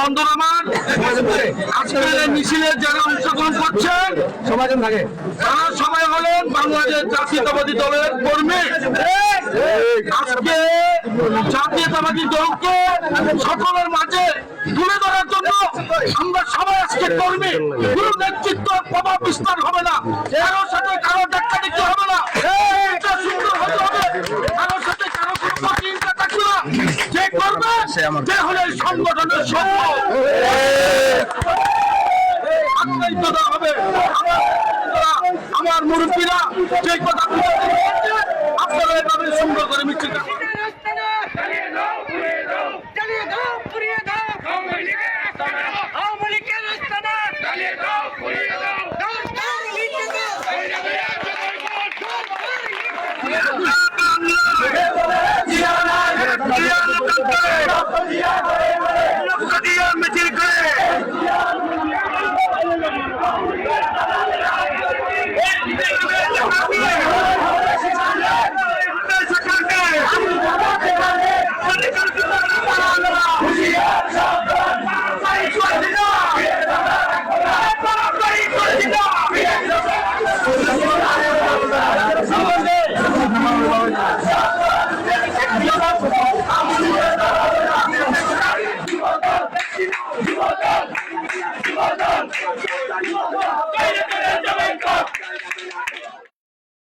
বন্ধন আমার। আজকের এই যারা অংশগ্রহণ করছেন সমাজন থাকে তারা সবাই হলেন বাংলাদেশ জাতীয়তাবাদী দলের কর্মী। আজকে জাতীয়তাবাদী দলকে সকলের মাঝে তুলে ধরার জন্য আমরা সবাই আজকে কর্মী। কোনো নেতৃত্ব প্রভাব বিস্তার হবে না। কারোর সাথে কারও দেখা দেখতে হবে না এটা সুন্দর হতে হবে কারোর সাথে কারও কোনো প্রতিহিংসা থাকবে না যে হলে এই সংগঠনের হবে। আমার আমার মুরব্বীরা যে কথা আপনারা এভাবে সুন্দর করে মিছিল Yeah. বাদল